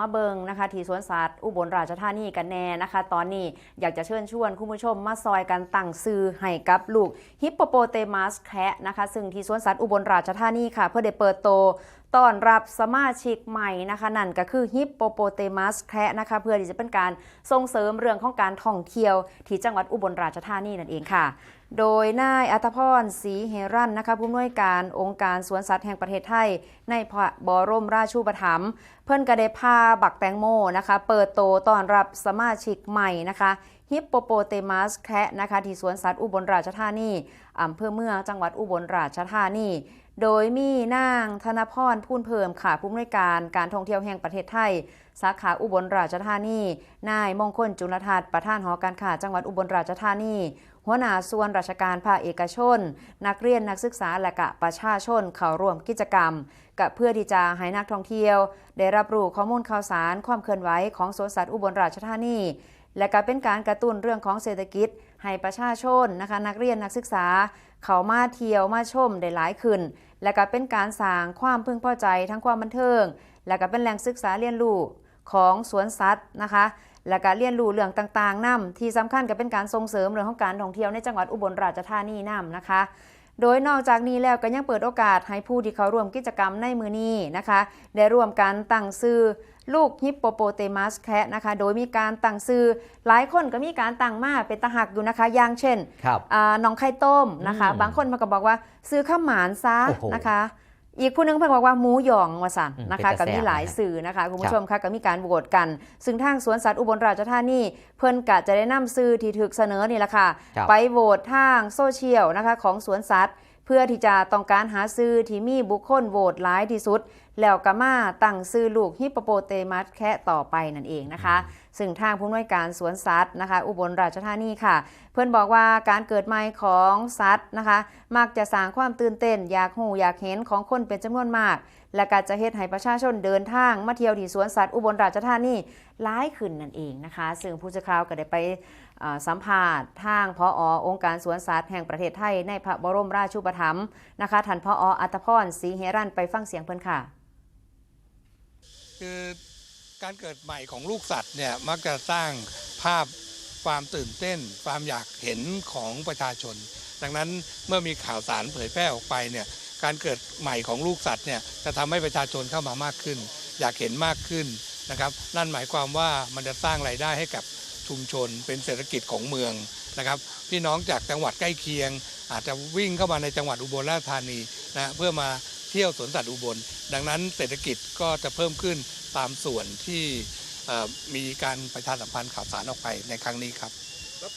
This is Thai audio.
มาเบิงนะคะ ที่สวนสัตว์อุบลราชธานีกันแน่นะคะ ตอนนี้อยากจะเชิญชวนคุณผู้ชมมาซอยกันตั้งซื้อให้กับลูกฮิปโปโปเตมัสแคะนะคะ ซึ่งที่สวนสัตว์อุบลราชธานีค่ะ เพื่อได้เปิดโต ต้อนรับสมาชิกใหม่นะคะ นั่นก็คือฮิปโปโปเตมัสแคะนะคะ เพื่อที่จะเป็นการส่งเสริมเรื่องของการท่องเที่ยว ที่จังหวัดอุบลราชธานีนั่นเองค่ะ โดยนายอัตพรศรีเฮรันนะคะผู้อำนวยการองค์การสวนสัตว์แห่งประเทศไทย ในพระบรมราชูปถัมภ์เพิ่อนก็ได้พาบักแตงโมนะคะ เปิดโตต้อนรับสมาชิกใหม่นะคะฮิปโปโปเตมัสแคะนะคะที่สวนสัตว์อุบลราชธานีอำเภอเมืองจังหวัดอุบลราชธานี โดยมีนางธนพรพูนเพิ่มค่ะผู้อำนวยการการท่องเที่ยวแห่งประเทศไทย สาขาอุบลราชธานี นายมงคลจุลทัศน์ประธานหอการค้าจังหวัดอุบลราชธานี หัวหน้าส่วนราชการภาคเอกชน นักเรียนนักศึกษาและกะประชาชนเข้าร่วมกิจกรรมกะเพื่อที่จะให้นักท่องเที่ยว ได้รับรู้ข้อมูลข่าวสารความเคลื่อนไหวของสวนสัตว์อุบลราชธานี และก็เป็นการกระตุ้นเรื่องของเศรษฐกิจให้ประชาชนนะคะนักเรียนนักศึกษา เขามาเที่ยวมาชมได้หลายขึ้น และก็เป็นการสร้างความพึงพอใจทั้งความบันเทิง และก็เป็นแหล่งศึกษาเรียนรู้ของสวนสัตว์นะคะ และการเรียนรู้เรื่องต่างๆนํที่สำคัญก็เป็นการส่งเสริมเรื่องของการท่องเที่ยวในจังหวัดอุบลราชธานีนํนะคะ โดยนอกจากนี้แล้วก็ยังเปิดโอกาสให้ผู้ที่เขาร่วมกิจกรรมในมือนี้นะคะ ได้ร่วมกันตั้งซื้อลูกฮิปโปโปเตมัสแคะนะคะ โดยมีการตั้งซื้อหลายคนก็มีการตั้งมาเป็นตาหักอยู่นะคะ อย่างเช่นครับอ่าน้องไข่ต้มนะคะอืมบางคนมันก็บอกว่าซื้อข้าวหมานซะโอ้โหนะคะ อีกผู้หนึงเพิ่นบอกว่าหมูหยองว่าสั่นอืมนะคะเป็นก็กระแสมีหลายนะฮะสื่อนะคะคุณผู้ชมค่ะก็มีการโหวตกัน ซึ่งทางสวนสัตว์อุบลราชธานีเพิ่นกะจะได้นำซื้อที่ถูกเสนอนี่แหละค่ะครับไปโหวตทางโซเชียลนะคะของสวนสัตว์เพื่อที่จะต้องการหาซื้อที่มีบุคคลโหวตหลายที่สุด แล้วก็มาตั้งซื้อลูกฮิปโปโปเตมัสแค่ต่อไปนั่นเองนะคะ ซึ่งทางผู้อำนวยการสวนสัตว์นะคะ อุบลราชธานีค่ะ เพื่อนบอกว่าการเกิดใหม่ของสัตว์นะคะ มักจะสร้างความตื่นเต้น อยากหูอยากเห็นของคนเป็นจำนวนมาก และก็จะเฮ็ดให้ประชาชนเดินทางมาเที่ยวที่สวนสัตว์อุบลราชธานีหลายขึ้นนั่นเองนะคะ ซึ่งผู้สื่อข่าวก็ได้ไปสัมภาษณ์ทางพอองค์การสวนสัตว์แห่งประเทศไทยในพระบรมราชูปถัมภ์นะคะท่านพออัตพรศรีเฮรันไปฟังเสียงเพิ่นค่ะ คือการเกิดใหม่ของลูกสัตว์เนี่ยมักจะสร้างภาพความตื่นเต้น ความอยากเห็นของประชาชน ดังนั้นเมื่อมีข่าวสารเผยแพร่ออกไปเนี่ย การเกิดใหม่ของลูกสัตว์เนี่ยจะทำให้ประชาชนเข้ามามากขึ้น อยากเห็นมากขึ้นนะครับนั่นหมายความว่ามันจะสร้างรายได้ให้กับชุมชน เป็นเศรษฐกิจของเมืองนะครับพี่น้องจากจังหวัดใกล้เคียง อาจจะวิ่งเข้ามาในจังหวัดอุบลราชธานีนะเพื่อมาเที่ยวสวนสัตว์อุบล ดังนั้นเศรษฐกิจก็จะเพิ่มขึ้นตามส่วนที่มีการประชาสัมพันธ์ข่าวสารออกไปในครั้งนี้ครับ